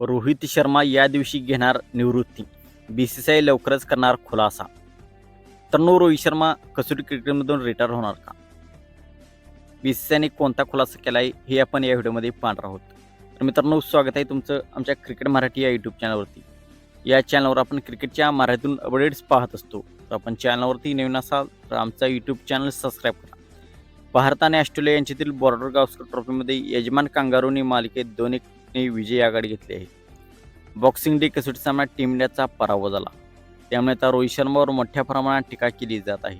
रोहित शर्मा या दिवशी घेणार निवृत्ती. बी सी सी आय लवकरच करणार खुलासा. तर नो रोहित शर्मा कसोटी क्रिकेटमधून रिटायर होणार का? बी सी सी आयने कोणता खुलासा केला आहे हे आपण या व्हिडिओमध्ये पाहणार आहोत. तर मित्रांनो स्वागत आहे तुमचं आमच्या क्रिकेट मराठी या यूट्यूब चॅनलवरती या चॅनलवर आपण क्रिकेटच्या मराठीतून अपडेट्स पाहत असतो. तर आपण चॅनलवरती नवीन असाल तर आमचा यूट्यूब चॅनल सबस्क्राईब करा. भारत आणि ऑस्ट्रेलिया यांच्यातील बॉर्डर गावस्कर ट्रॉफीमध्ये यजमान कांगारोनी मालिकेत दोन ने विजयी आघाडी घेतली आहे. बॉक्सिंग डे कसोटी सामन्यात टीम इंडियाचा पराभव झाला. त्यामुळे आता रोहित शर्मावर मोठ्या प्रमाणात टीका केली जात आहे.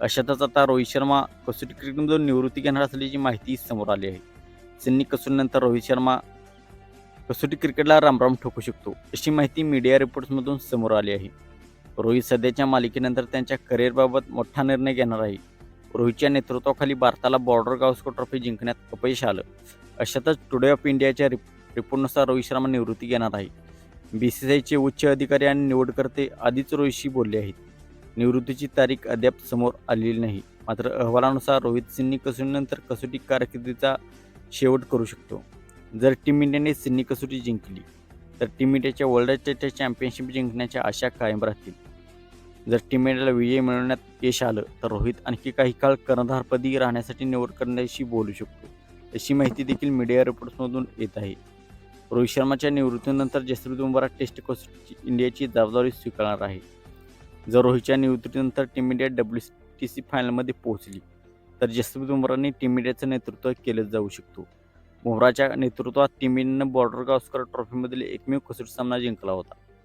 अशातच आता रोहित शर्मा कसोटी क्रिकेटमधून निवृत्ती घेणार असल्याची माहिती समोर आली आहे. सिन्नी कसोटीनंतर रोहित शर्मा कसोटी क्रिकेटला रामराम ठोकू शकतो अशी माहिती मीडिया रिपोर्ट्समधून समोर आली आहे. रोहित सध्याच्या मालिकेनंतर त्यांच्या करिअरबाबत मोठा निर्णय घेणार आहे. रोहितच्या नेतृत्वाखाली भारताला बॉर्डर गावस्कर ट्रॉफी जिंकण्यात अपयश आलं. अशातच टुडे ऑफ इंडियाच्या रिप रिपोर्टनुसार रोहित शर्मा निवृत्ती घेणार आहे. बी सी सी आयचे उच्च अधिकारी आणि निवडकर्ते आधीच रोहितशी बोलले आहेत. निवृत्तीची तारीख अद्याप समोर आलेली नाही. मात्र अहवालानुसार रोहित सिन्नी कसोटीनंतर कसोटी कारकिर्दीचा शेवट करू शकतो. जर टीम इंडियाने सिन्नी कसोटी जिंकली तर टीम इंडियाच्या वर्ल्ड टेस्ट चॅम्पियनशिप जिंकण्याच्या आशा कायम राहतील. जर टीम इंडियाला विजय मिळवण्यात यश आलं तर रोहित आणखी काही काळ कर्णधारपदी राहण्यासाठी निवड करण्याशी बोलू शकतो अशी माहिती देखील मीडिया रिपोर्ट्समधून येत आहे. रोहित शर्माच्या निवृत्तीनंतर जसप्रीत बुमराह टेस्ट कसोटी इंडियाची जबाबदारी स्वीकारणार आहे. जर रोहितच्या निवृत्तीनंतर team India W T C फायनलमध्ये पोहोचली तर जसप्रीत बुमराहने टीम इंडियाचं नेतृत्व केलं जाऊ शकतो. बुमराच्या नेतृत्वात टीम इंडियानं बॉर्डर गावस्कर ट्रॉफीमधील एकमेव कसोटी सामना जिंकला होता.